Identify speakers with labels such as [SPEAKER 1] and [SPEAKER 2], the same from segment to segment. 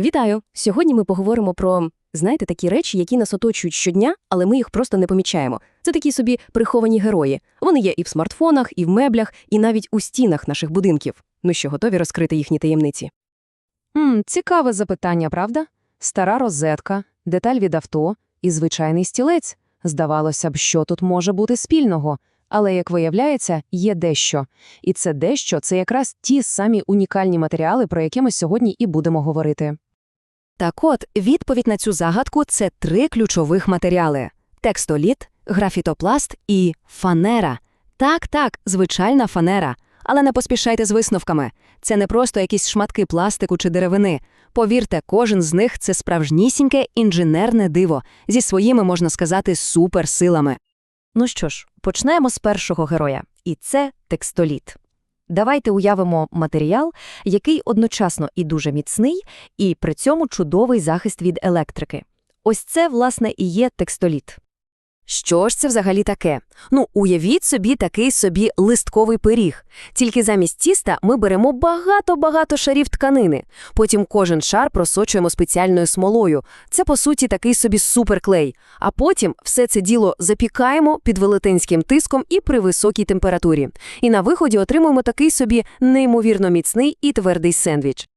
[SPEAKER 1] Вітаю! Сьогодні ми поговоримо про, знаєте, такі речі, які нас оточують щодня, але ми їх просто не помічаємо. Це такі собі приховані герої. Вони є і в смартфонах, і в меблях, і навіть у стінах наших будинків. Ну що, готові розкрити їхні таємниці?
[SPEAKER 2] М, цікаве запитання, правда? Стара розетка, деталь від авто і звичайний стілець. Здавалося б, що тут може бути спільного. Але, як виявляється, є дещо. І це дещо – це якраз ті самі унікальні матеріали, про які ми сьогодні і будемо говорити.
[SPEAKER 3] Так от, відповідь на цю загадку – це три ключових матеріали – текстоліт, графітопласт і фанера. Так-так, звичайна фанера. Але не поспішайте з висновками. Це не просто якісь шматки пластику чи деревини. Повірте, кожен з них – це справжнісіньке інженерне диво зі своїми, можна сказати, суперсилами.
[SPEAKER 4] Ну що ж, почнемо з першого героя, і це текстоліт. Давайте уявимо матеріал, який одночасно і дуже міцний, і при цьому чудовий захист від електрики. Ось це, власне, і є текстоліт.
[SPEAKER 3] Що ж це взагалі таке? Ну, уявіть собі такий собі листковий пиріг. Тільки замість тіста ми беремо багато-багато шарів тканини. Потім кожен шар просочуємо спеціальною смолою. Це, по суті, такий собі суперклей. А потім все це діло запікаємо під велетенським тиском і при високій температурі. І на виході отримуємо такий собі неймовірно міцний і твердий сендвіч.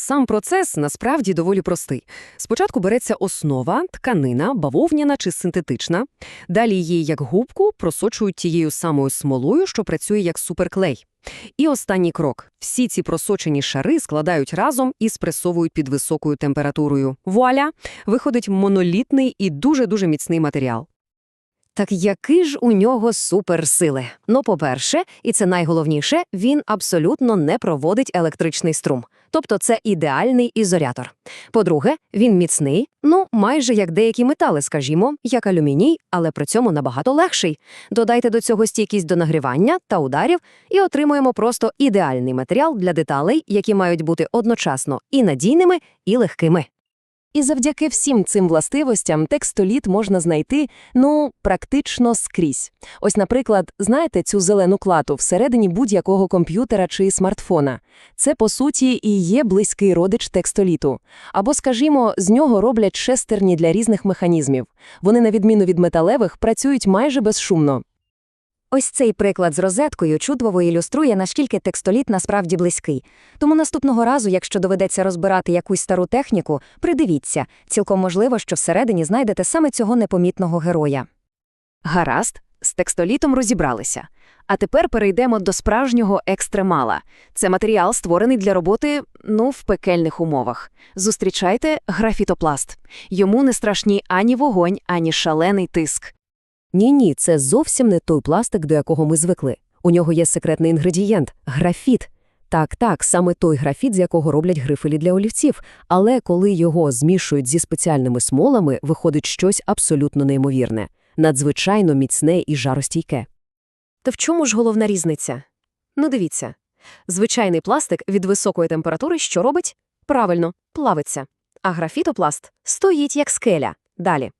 [SPEAKER 2] Сам процес насправді доволі простий. Спочатку береться основа, тканина, бавовняна чи синтетична. Далі її, як губку, просочують тією самою смолою, що працює як суперклей. І останній крок. Всі ці просочені шари складають разом і спресовують під високою температурою. Вуаля! Виходить монолітний і дуже-дуже міцний матеріал.
[SPEAKER 3] Так які ж у нього суперсили? Ну, по-перше, і це найголовніше, він абсолютно не проводить електричний струм. Тобто це ідеальний ізолятор. По-друге, він міцний, ну, майже як деякі метали, скажімо, як алюміній, але при цьому набагато легший. Додайте до цього стійкість до нагрівання та ударів і отримуємо просто ідеальний матеріал для деталей, які мають бути одночасно і надійними, і легкими.
[SPEAKER 1] І завдяки всім цим властивостям текстоліт можна знайти, ну, практично скрізь. Ось, наприклад, знаєте цю зелену клату всередині будь-якого комп'ютера чи смартфона. Це, по суті, і є близький родич текстоліту. Або, скажімо, з нього роблять шестерні для різних механізмів. Вони, на відміну від металевих, працюють майже безшумно.
[SPEAKER 4] Ось цей приклад з розеткою чудово ілюструє, наскільки текстоліт насправді близький. Тому наступного разу, якщо доведеться розбирати якусь стару техніку, придивіться, цілком можливо, що всередині знайдете саме цього непомітного героя.
[SPEAKER 3] Гаразд, з текстолітом розібралися. А тепер перейдемо до справжнього екстремала. Це матеріал, створений для роботи, ну, в пекельних умовах. Зустрічайте графітопласт. Йому не страшні ані вогонь, ані шалений тиск.
[SPEAKER 1] Ні-ні, це зовсім не той пластик, до якого ми звикли. У нього є секретний інгредієнт – графіт. Так-так, саме той графіт, з якого роблять грифелі для олівців. Але коли його змішують зі спеціальними смолами, виходить щось абсолютно неймовірне. Надзвичайно міцне і жаростійке.
[SPEAKER 3] То в чому ж головна різниця? Ну, дивіться. Звичайний пластик від високої температури що робить? Правильно, плавиться. А графітопласт стоїть як скеля. Далі.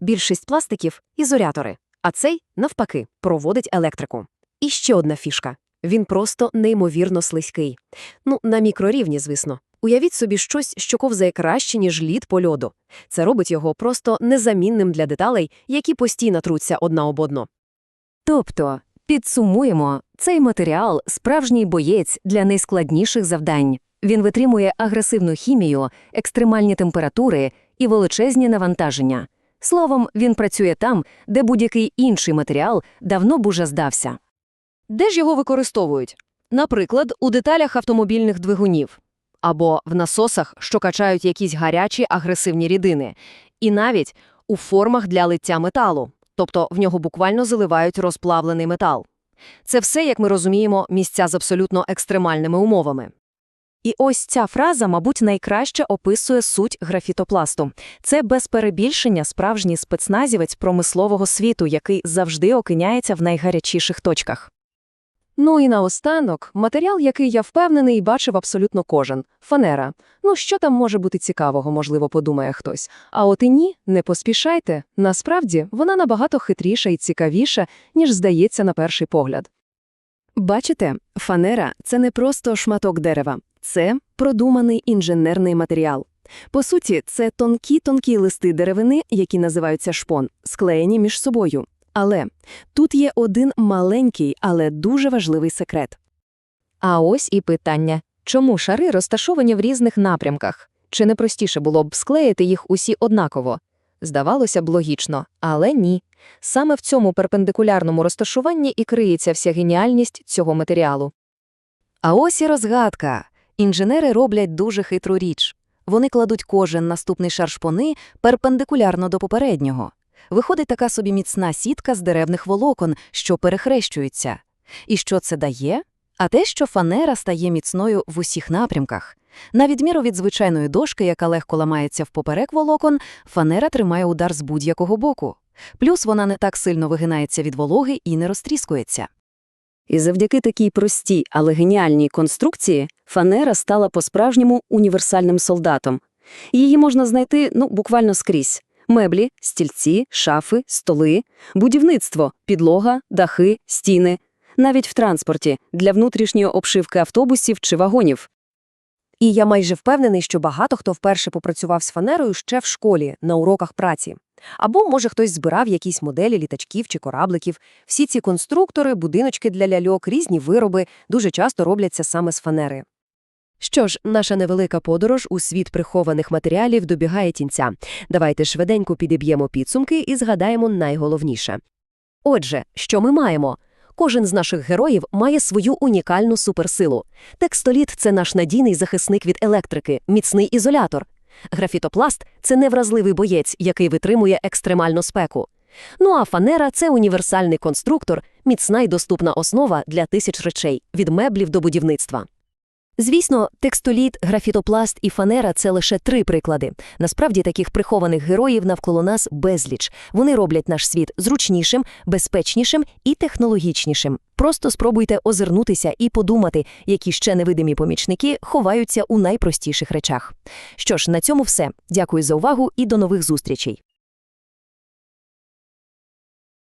[SPEAKER 3] Більшість пластиків – ізолятори, а цей, навпаки, проводить електрику. І ще одна фішка. Він просто неймовірно слизький. Ну, на мікрорівні, звісно. Уявіть собі щось, що ковзає краще, ніж лід по льоду. Це робить його просто незамінним для деталей, які постійно труться одна об одну.
[SPEAKER 1] Тобто, підсумуємо, цей матеріал – справжній боєць для найскладніших завдань. Він витримує агресивну хімію, екстремальні температури і величезні навантаження. Словом, він працює там, де будь-який інший матеріал давно б уже здався.
[SPEAKER 2] Де ж його використовують? Наприклад, у деталях автомобільних двигунів. Або в насосах, що качають якісь гарячі агресивні рідини. І навіть у формах для лиття металу. Тобто в нього буквально заливають розплавлений метал. Це все, як ми розуміємо, місця з абсолютно екстремальними умовами.
[SPEAKER 1] І ось ця фраза, мабуть, найкраще описує суть графітопласту. Це без перебільшення справжній спецназівець промислового світу, який завжди окиняється в найгарячіших точках.
[SPEAKER 2] Ну і наостанок, матеріал, який я впевнений бачив абсолютно кожен – фанера. Ну що там може бути цікавого, можливо, подумає хтось. А от і ні, не поспішайте. Насправді, вона набагато хитріша і цікавіша, ніж здається на перший погляд.
[SPEAKER 1] Бачите, фанера – це не просто шматок дерева. Це продуманий інженерний матеріал. По суті, це тонкі-тонкі листи деревини, які називаються шпон, склеєні між собою. Але тут є один маленький, але дуже важливий секрет.
[SPEAKER 4] А ось і питання. Чому шари розташовані в різних напрямках? Чи не простіше було б склеїти їх усі однаково? Здавалося б логічно, але ні. Саме в цьому перпендикулярному розташуванні і криється вся геніальність цього матеріалу. А ось і розгадка. Інженери роблять дуже хитру річ. Вони кладуть кожен наступний шар шпони перпендикулярно до попереднього. Виходить така собі міцна сітка з деревних волокон, що перехрещуються. І що це дає? А те, що фанера стає міцною в усіх напрямках. На відміру від звичайної дошки, яка легко ламається в поперек волокон, фанера тримає удар з будь-якого боку. Плюс вона не так сильно вигинається від вологи і не розтріскується.
[SPEAKER 1] І завдяки такій простій, але геніальній конструкції фанера стала по-справжньому універсальним солдатом. Її можна знайти ну, буквально скрізь. Меблі, стільці, шафи, столи, будівництво, підлога, дахи, стіни. Навіть в транспорті для внутрішньої обшивки автобусів чи вагонів.
[SPEAKER 3] І я майже впевнений, що багато хто вперше попрацював з фанерою ще в школі, на уроках праці. Або, може, хтось збирав якісь моделі літачків чи корабликів. Всі ці конструктори, будиночки для ляльок, різні вироби дуже часто робляться саме з фанери. Що ж, наша невелика подорож у світ прихованих матеріалів добігає кінця. Давайте швиденько підіб'ємо підсумки і згадаємо найголовніше. Отже, що ми маємо? Кожен з наших героїв має свою унікальну суперсилу. Текстоліт – це наш надійний захисник від електрики, міцний ізолятор. Графітопласт – це невразливий боєць, який витримує екстремальну спеку. Ну а фанера – це універсальний конструктор, міцна й доступна основа для тисяч речей, від меблів до будівництва. Звісно, текстоліт, графітопласт і фанера – це лише три приклади. Насправді таких прихованих героїв навколо нас безліч. Вони роблять наш світ зручнішим, безпечнішим і технологічнішим. Просто спробуйте озирнутися і подумати, які ще невидимі помічники ховаються у найпростіших речах. Що ж, на цьому все. Дякую за увагу і до нових зустрічей.